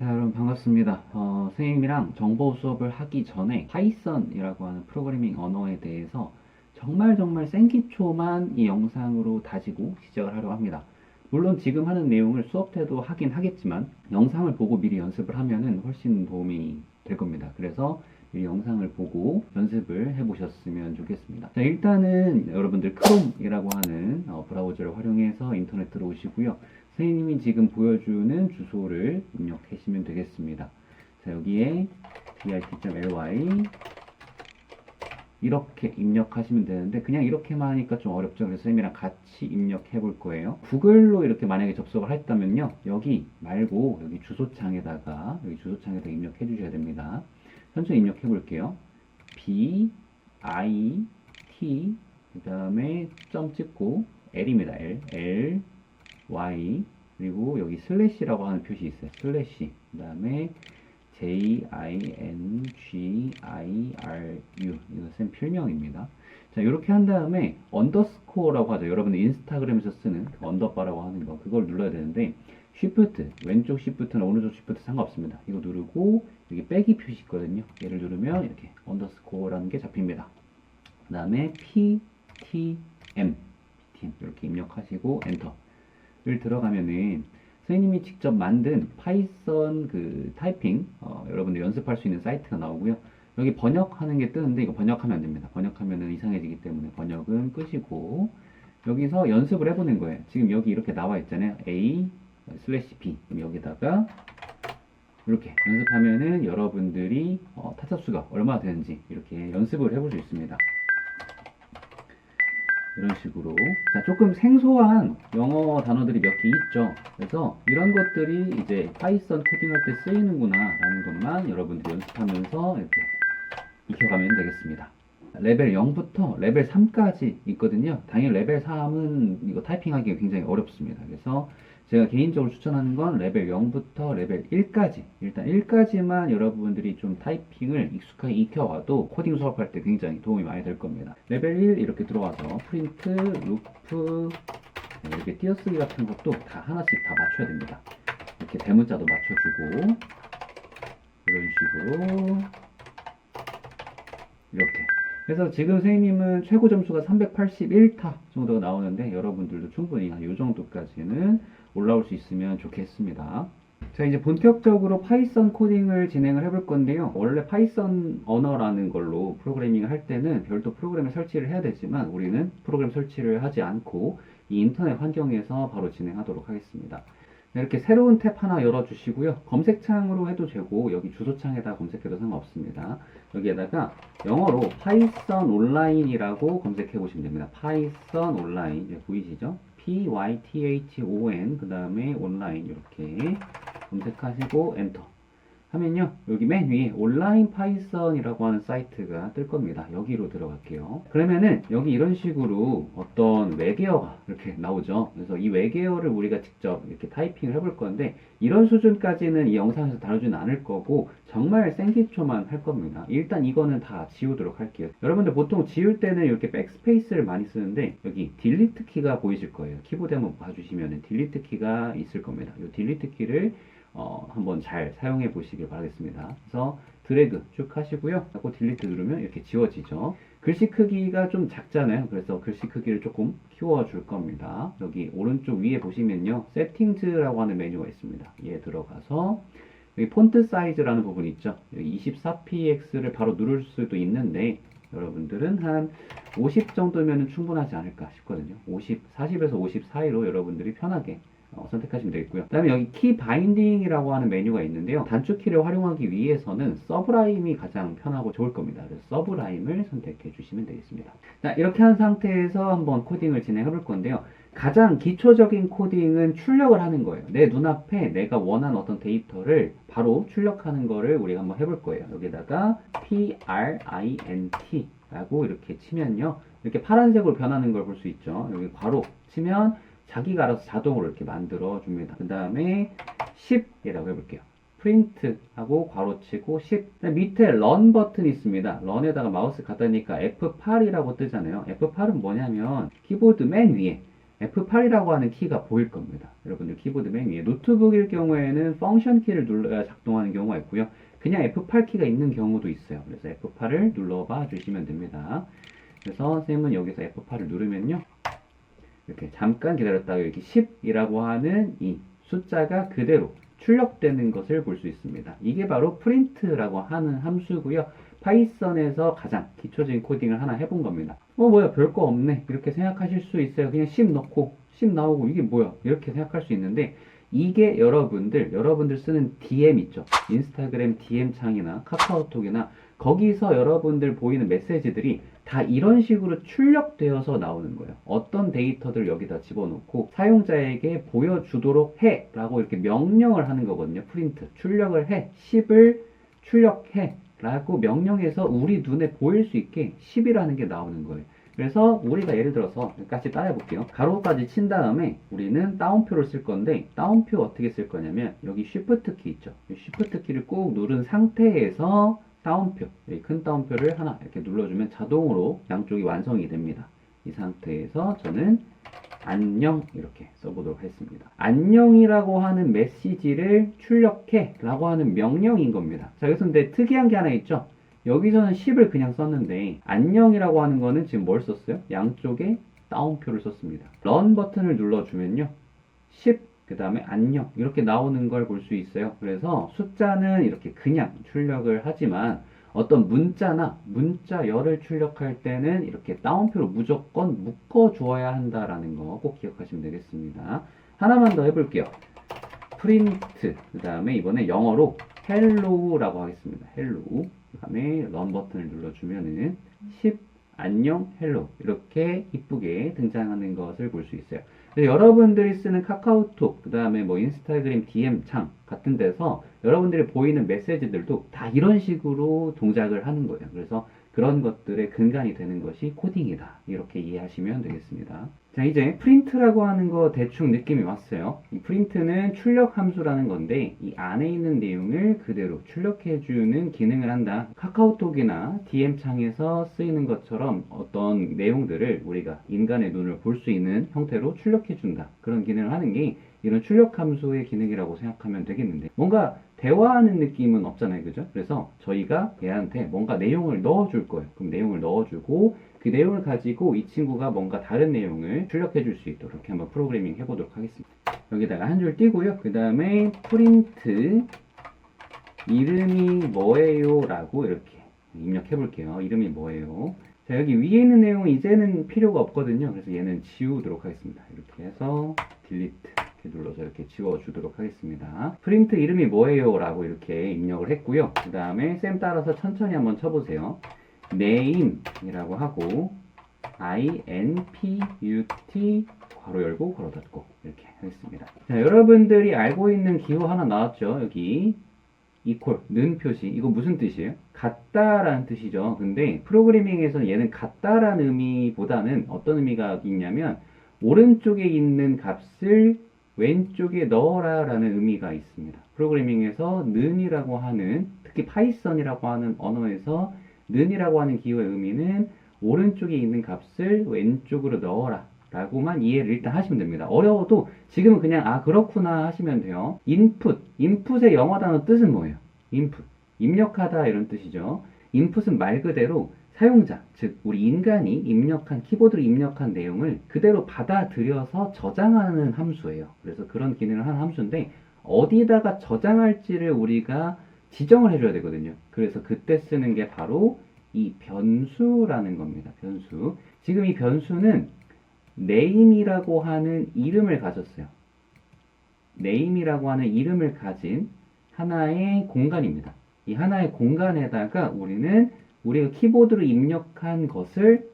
자, 여러분 반갑습니다. 어, 선생님이랑 정보 수업을 하기 전에 파이썬이라고 하는 프로그래밍 언어에 대해서 정말 정말 생기초만 이 영상으로 다지고 시작을 하려고 합니다. 물론 지금 하는 내용을 수업 때도 하긴 하겠지만 영상을 보고 미리 연습을 하면은 훨씬 도움이 될 겁니다. 그래서 이 영상을 보고 연습을 해보셨으면 좋겠습니다. 자, 일단은 여러분들 크롬이라고 하는 어, 브라우저를 활용해서 인터넷 들어오시고요. 선생님이 지금 보여주는 주소를 입력하시면 되겠습니다. 자, 여기에 bit.ly 이렇게 입력하시면 되는데 그냥 이렇게만 하니까 좀 어렵죠. 그래서 선생님이랑 같이 입력해 볼 거예요. 구글로 이렇게 만약에 접속을 했다면요. 여기 말고 여기 주소창에다가 여기 주소창에다 입력해 주셔야 됩니다. 천천히 입력해 볼게요. b i t 그다음에 점 찍고 l입니다. l l y 그리고 여기 슬래시라고 하는 표시 있어요. 슬래시 그 다음에 J I N G I R U 이것은 필명입니다. 자 이렇게 한 다음에 언더스코어라고 하죠. 여러분 인스타그램에서 쓰는 그 언더바라고 하는 거 그걸 눌러야 되는데 쉬프트 왼쪽 쉬프트나 오른쪽 쉬프트 상관없습니다. 이거 누르고 여기 빼기 표시 있거든요. 얘를 누르면 이렇게 언더스코어라는 게 잡힙니다. 그 다음에 PTM 이렇게 입력하시고 엔터 를 들어가면은 선생님이 직접 만든 파이썬 그 타이핑 어, 여러분들 연습할 수 있는 사이트가 나오고요. 여기 번역하는 게 뜨는데 이거 번역하면 안 됩니다. 번역하면은 이상해지기 때문에 번역은 끄시고 여기서 연습을 해보는 거예요. 지금 여기 이렇게 나와 있잖아요. A 슬래시 B 여기다가 이렇게 연습하면은 여러분들이 어, 타차수가 얼마나 되는지 이렇게 연습을 해볼 수 있습니다. 이런 식으로. 자 조금 생소한 영어 단어들이 몇 개 있죠. 그래서 이런 것들이 이제 파이썬 코딩할 때 쓰이는구나 라는 것만 여러분들이 연습하면서 이렇게 익혀가면 되겠습니다. 레벨 0부터 레벨 3까지 있거든요. 당연히 레벨 3은 이거 타이핑하기가 굉장히 어렵습니다. 그래서 제가 개인적으로 추천하는 건 레벨 0부터 레벨 1까지. 일단 1까지만 여러분들이 좀 타이핑을 익숙하게 익혀와도 코딩 수업할 때 굉장히 도움이 많이 될 겁니다. 레벨 1 이렇게 들어와서 프린트, 루프 이렇게 띄어쓰기 같은 것도 다 하나씩 다 맞춰야 됩니다. 이렇게 대문자도 맞춰주고 이런 식으로 이렇게. 그래서 지금 선생님은 최고 점수가 381타 정도가 나오는데 여러분들도 충분히 한 이 정도까지는 올라올 수 있으면 좋겠습니다. 자, 이제 본격적으로 파이썬 코딩을 진행을 해볼 건데요. 원래 파이썬 언어라는 걸로 프로그래밍을 할 때는 별도 프로그램을 설치를 해야 되지만 우리는 프로그램 설치를 하지 않고 이 인터넷 환경에서 바로 진행하도록 하겠습니다. 이렇게 새로운 탭 하나 열어주시고요. 검색창으로 해도 되고 여기 주소창에다 검색해도 상관없습니다. 여기에다가 영어로 파이썬 온라인이라고 검색해 보시면 됩니다. 파이썬 온라인 예, 보이시죠? P-Y-T-H-O-N 그 다음에 온라인 이렇게 검색하시고 엔터 하면요. 여기 맨 위에 온라인 파이썬이라고 하는 사이트가 뜰 겁니다. 여기로 들어갈게요. 그러면은 여기 이런 식으로 어떤 외계어가 이렇게 나오죠. 그래서 이 외계어를 우리가 직접 이렇게 타이핑을 해볼 건데 이런 수준까지는 이 영상에서 다루지는 않을 거고 정말 생기초만 할 겁니다. 일단 이거는 다 지우도록 할게요. 여러분들 보통 지울 때는 이렇게 백스페이스를 많이 쓰는데 여기 딜리트 키가 보이실 거예요. 키보드 한번 봐주시면 딜리트 키가 있을 겁니다. 이 딜리트 키를 어, 한번 잘 사용해 보시길 바라겠습니다. 그래서 드래그 쭉 하시고요. 하고 딜리트 누르면 이렇게 지워지죠. 글씨 크기가 좀 작잖아요. 그래서 글씨 크기를 조금 키워 줄 겁니다. 여기 오른쪽 위에 보시면요. 세팅즈라고 하는 메뉴가 있습니다. 얘 들어가서 여기 폰트 사이즈라는 부분 있죠. 여기 24px를 바로 누를 수도 있는데 여러분들은 한 50 정도면 충분하지 않을까 싶거든요. 50, 40에서 50 사이로 여러분들이 편하게 어, 선택하시면 되겠고요. 그 다음에 여기 키 바인딩이라고 하는 메뉴가 있는데요. 단축키를 활용하기 위해서는 서브라임이 가장 편하고 좋을 겁니다. 그래서 서브라임을 선택해 주시면 되겠습니다. 자, 이렇게 한 상태에서 한번 코딩을 진행해 볼 건데요. 가장 기초적인 코딩은 출력을 하는 거예요. 내 눈앞에 내가 원하는 어떤 데이터를 바로 출력하는 거를 우리가 한번 해볼 거예요. 여기다가 print 라고 이렇게 치면요. 이렇게 파란색으로 변하는 걸 볼 수 있죠. 여기 바로 치면 자기가 알아서 자동으로 이렇게 만들어 줍니다. 그 다음에 10이라고 해볼게요. 프린트 하고 괄호치고 10 밑에 run 버튼이 있습니다. run에다가 마우스 갖다 대니까 F8이라고 뜨잖아요. F8은 뭐냐면 키보드 맨 위에 F8이라고 하는 키가 보일 겁니다. 여러분들 키보드 맨 위에 노트북일 경우에는 펑션 키를 눌러야 작동하는 경우가 있고요. 그냥 F8 키가 있는 경우도 있어요. 그래서 F8을 눌러봐 주시면 됩니다. 그래서 쌤은 여기서 F8을 누르면요. 이렇게 잠깐 기다렸다가 여기 10이라고 하는 이 숫자가 그대로 출력되는 것을 볼 수 있습니다. 이게 바로 프린트라고 하는 함수고요. 파이썬에서 가장 기초적인 코딩을 하나 해본 겁니다. 어 뭐야 별거 없네 이렇게 생각하실 수 있어요. 그냥 10 넣고 10 나오고 이게 뭐야 이렇게 생각할 수 있는데 이게 여러분들 여러분들 쓰는 DM 있죠. 인스타그램 DM 창이나 카카오톡이나 거기서 여러분들 보이는 메시지들이 다 이런 식으로 출력되어서 나오는 거예요. 어떤 데이터들 여기다 집어넣고 사용자에게 보여주도록 해 라고 이렇게 명령을 하는 거거든요. 프린트. 출력을 해. 10을 출력해. 라고 명령해서 우리 눈에 보일 수 있게 10이라는 게 나오는 거예요. 그래서 우리가 예를 들어서 같이 따라 해 볼게요. 가로까지 친 다음에 우리는 다운표를 쓸 건데 다운표 어떻게 쓸 거냐면 여기 쉬프트 키 있죠. 이 쉬프트 키를 꾹 누른 상태에서 다운표, 여기 큰 다운표를 하나 이렇게 눌러주면 자동으로 양쪽이 완성이 됩니다. 이 상태에서 저는 안녕 이렇게 써보도록 하겠습니다. 안녕이라고 하는 메시지를 출력해 라고 하는 명령인 겁니다. 자 여기서 근데 특이한 게 하나 있죠. 여기서는 10을 그냥 썼는데 안녕이라고 하는 거는 지금 뭘 썼어요? 양쪽에 다운표를 썼습니다. 런 버튼을 눌러주면요. 10, 그 다음에 안녕 이렇게 나오는 걸 볼 수 있어요. 그래서 숫자는 이렇게 그냥 출력을 하지만 어떤 문자나 문자열을 출력할 때는 이렇게 다운표로 무조건 묶어 주어야 한다라는 거 꼭 기억하시면 되겠습니다. 하나만 더 해볼게요. 프린트 그 다음에 이번에 영어로 헬로우라고 하겠습니다. 헬로우 그 다음에 런 버튼을 눌러주면은 10 안녕 헬로 이렇게 이쁘게 등장하는 것을 볼 수 있어요. 그래서 여러분들이 쓰는 카카오톡 그 다음에 뭐 인스타그램 DM 창 같은 데서 여러분들이 보이는 메시지들도 다 이런 식으로 동작을 하는 거예요. 그래서 그런 것들의 근간이 되는 것이 코딩이다. 이렇게 이해하시면 되겠습니다. 자, 이제 프린트라고 하는 거 대충 느낌이 왔어요. 이 프린트는 출력 함수라는 건데 이 안에 있는 내용을 그대로 출력해 주는 기능을 한다. 카카오톡이나 DM 창에서 쓰이는 것처럼 어떤 내용들을 우리가 인간의 눈을 볼 수 있는 형태로 출력해 준다. 그런 기능을 하는 게 이런 출력 함수의 기능이라고 생각하면 되겠는데 뭔가 대화하는 느낌은 없잖아요. 그죠? 그래서 저희가 얘한테 뭔가 내용을 넣어 줄 거예요. 그럼 내용을 넣어 주고 그 내용을 가지고 이 친구가 뭔가 다른 내용을 출력해 줄 수 있도록 이렇게 한번 프로그래밍 해보도록 하겠습니다. 여기다가 한 줄 띄고요. 그 다음에 프린트 이름이 뭐예요? 라고 이렇게 입력해 볼게요. 이름이 뭐예요? 자, 여기 위에 있는 내용은 이제는 필요가 없거든요. 그래서 얘는 지우도록 하겠습니다. 이렇게 해서 딜리트 이렇게 눌러서 이렇게 지워주도록 하겠습니다. 프린트 이름이 뭐예요? 라고 이렇게 입력을 했고요. 그 다음에 쌤 따라서 천천히 한번 쳐보세요. Name이라고 하고 input 괄호 열고 괄호 닫고 이렇게 하겠습니다. 자, 여러분들이 알고 있는 기호 하나 나왔죠? 여기 equal, 는 표시. 이거 무슨 뜻이에요? 같다라는 뜻이죠. 근데 프로그래밍에서는 얘는 같다라는 의미보다는 어떤 의미가 있냐면 오른쪽에 있는 값을 왼쪽에 넣어라 라는 의미가 있습니다. 프로그래밍에서 는이라고 하는 특히 파이썬이라고 하는 언어에서 는이라고 하는 기호의 의미는 오른쪽에 있는 값을 왼쪽으로 넣어라 라고만 이해를 일단 하시면 됩니다. 어려워도 지금은 그냥 아 그렇구나 하시면 돼요. input, input의 영어 단어 뜻은 뭐예요? input, 입력하다 이런 뜻이죠. input은 말 그대로 사용자, 즉 우리 인간이 입력한 키보드로 입력한 내용을 그대로 받아들여서 저장하는 함수예요. 그래서 그런 기능을 하는 함수인데 어디다가 저장할지를 우리가 지정을 해줘야 되거든요. 그래서 그때 쓰는 게 바로 이 변수라는 겁니다. 변수. 지금 이 변수는 name이라고 하는 이름을 가졌어요. name이라고 하는 이름을 가진 하나의 공간입니다. 이 하나의 공간에다가 우리는 우리가 키보드로 입력한 것을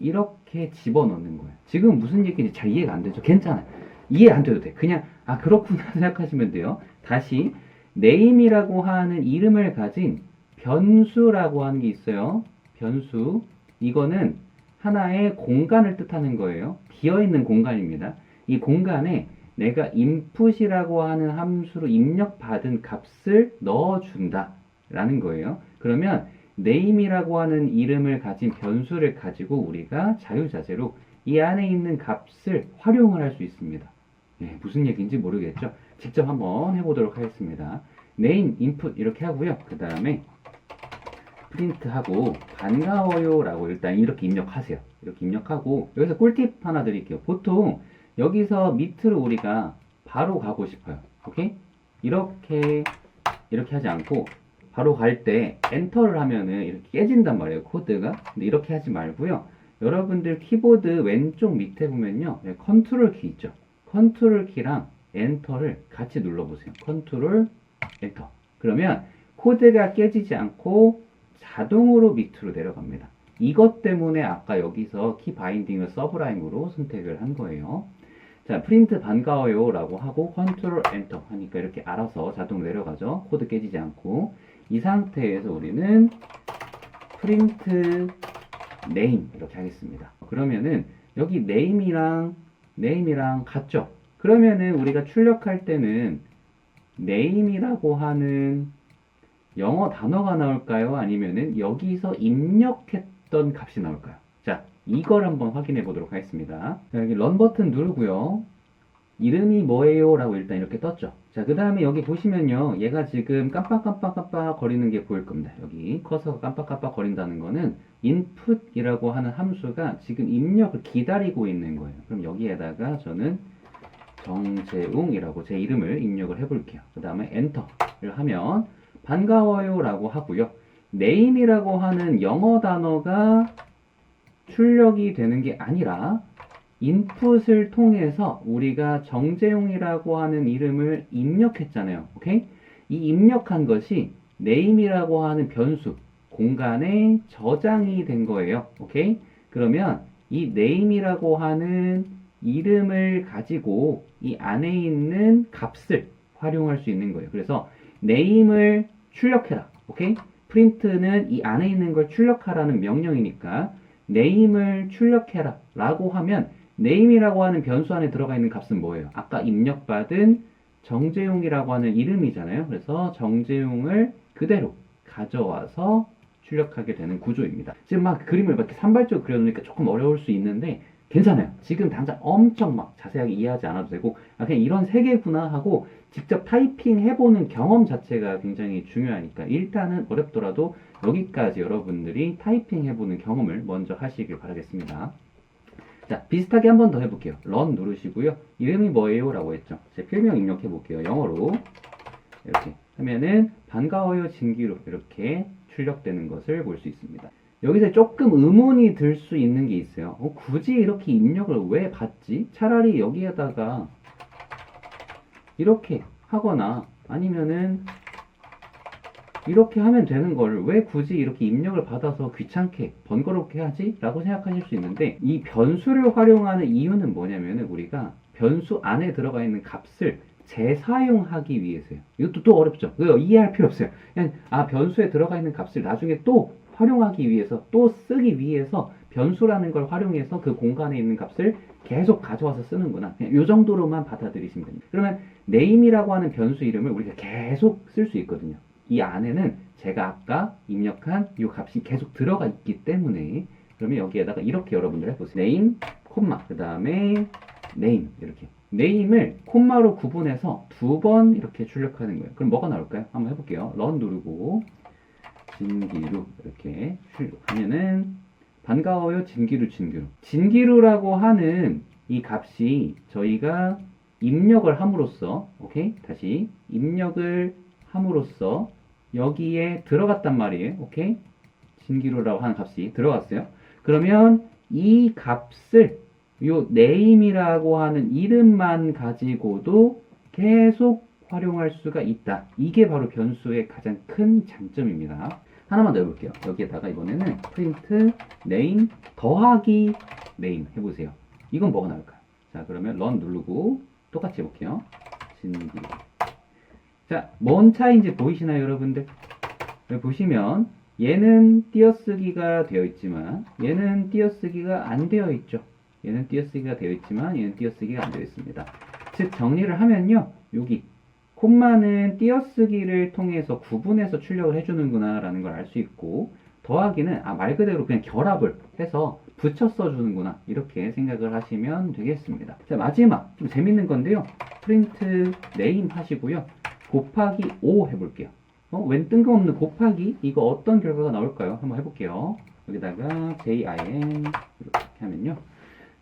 이렇게 집어넣는 거예요. 지금 무슨 얘기인지 잘 이해가 안 되죠? 괜찮아요. 이해 안 돼도 돼. 그냥 아 그렇구나 생각하시면 돼요. 다시 name이라고 하는 이름을 가진 변수라고 하는 게 있어요. 변수. 이거는 하나의 공간을 뜻하는 거예요. 비어있는 공간입니다. 이 공간에 내가 input이라고 하는 함수로 입력받은 값을 넣어준다. 라는 거예요. 그러면 name이라고 하는 이름을 가진 변수를 가지고 우리가 자유자재로 이 안에 있는 값을 활용을 할 수 있습니다. 예, 무슨 얘기인지 모르겠죠? 직접 한번 해보도록 하겠습니다. name, 이렇게 하고요. 그 다음에 프린트하고 반가워요 라고 일단 이렇게 입력하세요. 이렇게 입력하고 여기서 꿀팁 하나 드릴게요. 보통 여기서 밑으로 우리가 바로 가고 싶어요. 오케이? 이렇게 이렇게 하지 않고 바로 갈 때 엔터를 하면은 이렇게 깨진단 말이에요. 코드가. 근데 이렇게 하지 말고요. 여러분들 키보드 왼쪽 밑에 보면요. 네, 컨트롤 키 있죠. 컨트롤 키랑 엔터를 같이 눌러보세요. 컨트롤 엔터. 그러면 코드가 깨지지 않고 자동으로 밑으로 내려갑니다. 이것 때문에 아까 여기서 키 바인딩을 서브라임으로 선택을 한 거예요. 자, 프린트 반가워요 라고 하고 컨트롤 엔터 하니까 이렇게 알아서 자동 내려가죠. 코드 깨지지 않고. 이 상태에서 우리는 프린트 네임 이렇게 하겠습니다. 그러면은 여기 name이랑 name이랑 같죠? 그러면은 우리가 출력할 때는 name이라고 하는 영어 단어가 나올까요? 아니면은 여기서 입력했던 값이 나올까요? 자, 이걸 한번 확인해 보도록 하겠습니다. 자, 여기 런 버튼 누르고요. 이름이 뭐예요? 라고 일단 이렇게 떴죠. 자, 그 다음에 여기 보시면요. 얘가 지금 깜빡깜빡깜빡 거리는 게 보일 겁니다. 여기 커서가 깜빡깜빡 거린다는 거는 input이라고 하는 함수가 지금 입력을 기다리고 있는 거예요. 그럼 여기에다가 저는 정재웅이라고 제 이름을 입력을 해볼게요. 그 다음에 엔터를 하면 반가워요 라고 하고요. name이라고 하는 영어 단어가 출력이 되는 게 아니라 인풋을 통해서 우리가 정재용이라고 하는 이름을 입력했잖아요. 오케이? 이 입력한 것이 name이라고 하는 변수 공간에 저장이 된 거예요. 오케이? 그러면 이 name이라고 하는 이름을 가지고 이 안에 있는 값을 활용할 수 있는 거예요. 그래서 name을 출력해라. 오케이? 프린트는 이 안에 있는 걸 출력하라는 명령이니까 name을 출력해라 라고 하면 name이라고 하는 변수 안에 들어가 있는 값은 뭐예요? 아까 입력받은 정재용이라고 하는 이름이잖아요. 그래서 정재용을 그대로 가져와서 출력하게 되는 구조입니다. 지금 막 그림을 이렇게 산발적으로 그려놓으니까 조금 어려울 수 있는데 괜찮아요. 지금 당장 엄청 막 자세하게 이해하지 않아도 되고 아, 그냥 이런 세 개구나 하고 직접 타이핑 해보는 경험 자체가 굉장히 중요하니까 일단은 어렵더라도 여기까지 여러분들이 타이핑 해보는 경험을 먼저 하시길 바라겠습니다. 자, 비슷하게 한 번 더 해볼게요. 런 누르시고요. 이름이 뭐예요? 라고 했죠. 제 필명 입력해 볼게요. 영어로. 이렇게 하면은 반가워요 진기로 이렇게 출력되는 것을 볼 수 있습니다. 여기서 조금 의문이 들 수 있는 게 있어요. 어, 굳이 이렇게 입력을 왜 받지? 차라리 여기에다가 이렇게 하거나 아니면은 이렇게 하면 되는 걸 왜 굳이 이렇게 입력을 받아서 귀찮게 번거롭게 하지? 라고 생각하실 수 있는데 이 변수를 활용하는 이유는 뭐냐면은 우리가 변수 안에 들어가 있는 값을 재사용하기 위해서요. 이것도 또 어렵죠. 이해할 필요 없어요. 그냥 아 변수에 들어가 있는 값을 나중에 또 활용하기 위해서 또 쓰기 위해서 변수라는 걸 활용해서 그 공간에 있는 값을 계속 가져와서 쓰는구나. 이 정도로만 받아들이시면 됩니다. 그러면 name이라고 하는 변수 이름을 우리가 계속 쓸 수 있거든요. 이 안에는 제가 아까 입력한 이 값이 계속 들어가 있기 때문에 그러면 여기에다가 이렇게 여러분들 해보세요. name, 콤마, 그 다음에 name 이렇게 name을 콤마로 구분해서 두 번 이렇게 출력하는 거예요. 그럼 뭐가 나올까요? 한번 해볼게요. run 누르고 진기루 이렇게 출력하면은 반가워요 진기루 진기루 진기루라고 하는 이 값이 저희가 입력을 함으로써 오케이 다시 입력을 함으로써 여기에 들어갔단 말이에요 오케이 진기루라고 하는 값이 들어갔어요 그러면 이 값을 요 name이라고 하는 이름만 가지고도 계속 활용할 수가 있다 이게 바로 변수의 가장 큰 장점입니다 하나만 더 해볼게요. 여기에다가 이번에는 print name 더하기 name 해보세요. 이건 뭐가 나올까요? 자, 그러면 run 누르고 똑같이 해볼게요. 진기. 자, 뭔 차이인지 보이시나요, 여러분들? 여기 보시면 얘는 띄어쓰기가 되어 있지만 얘는 띄어쓰기가 안 되어 있죠. 얘는 띄어쓰기가 되어 있지만 얘는 띄어쓰기가 안 되어 있습니다. 즉 정리를 하면요. 여기 콤마는 띄어쓰기를 통해서 구분해서 출력을 해주는구나 라는 걸 알 수 있고 더하기는 아, 말 그대로 그냥 결합을 해서 붙여 써주는구나 이렇게 생각을 하시면 되겠습니다. 자 마지막 좀 재밌는 건데요. 프린트 네임 하시고요. 곱하기 5 해볼게요. 어, 웬 뜬금없는 곱하기 이거 어떤 결과가 나올까요? 한번 해볼게요. 여기다가 JIN 이렇게 하면요.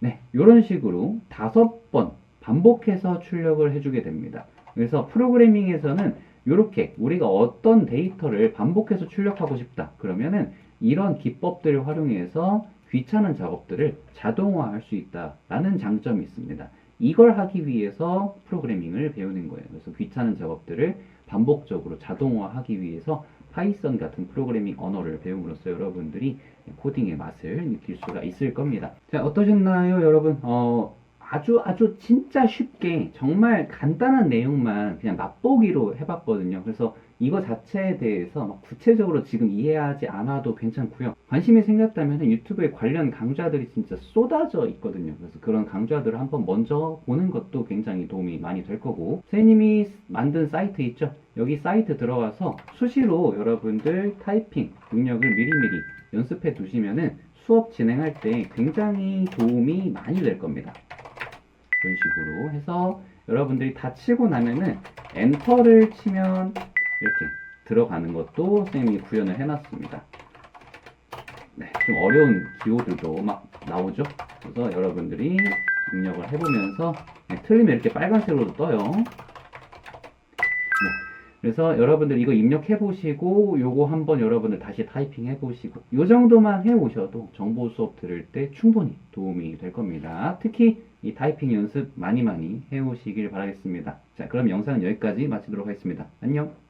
네, 이런 식으로 다섯 번 반복해서 출력을 해주게 됩니다. 그래서 프로그래밍에서는 이렇게 우리가 어떤 데이터를 반복해서 출력하고 싶다. 그러면은 이런 기법들을 활용해서 귀찮은 작업들을 자동화할 수 있다라는 장점이 있습니다. 이걸 하기 위해서 프로그래밍을 배우는 거예요. 그래서 귀찮은 작업들을 반복적으로 자동화하기 위해서 파이썬 같은 프로그래밍 언어를 배움으로써 여러분들이 코딩의 맛을 느낄 수가 있을 겁니다. 자, 어떠셨나요, 여러분? 어, 아주 아주 진짜 쉽게 정말 간단한 내용만 그냥 맛보기로 해봤거든요. 그래서 이거 자체에 대해서 막 구체적으로 지금 이해하지 않아도 괜찮고요. 관심이 생겼다면 유튜브에 관련 강좌들이 진짜 쏟아져 있거든요. 그래서 그런 강좌들을 한번 먼저 보는 것도 굉장히 도움이 많이 될 거고 선생님이 만든 사이트 있죠? 여기 사이트 들어가서 수시로 여러분들 타이핑 능력을 미리미리 연습해 두시면은 수업 진행할 때 굉장히 도움이 많이 될 겁니다. 이런 식으로 해서 여러분들이 다 치고 나면은 엔터를 치면 이렇게 들어가는 것도 선생님이 구현을 해놨습니다. 네, 좀 어려운 기호들도 막 나오죠. 그래서 여러분들이 입력을 해보면서 네, 틀리면 이렇게 빨간색으로 떠요. 네, 그래서 여러분들 이거 입력해 보시고 요거 한번 여러분들 다시 타이핑 해 보시고 요 정도만 해 오셔도 정보 수업 들을 때 충분히 도움이 될 겁니다. 특히 이 타이핑 연습 많이 많이 해 오시길 바라겠습니다. 자, 그럼 영상은 여기까지 마치도록 하겠습니다. 안녕.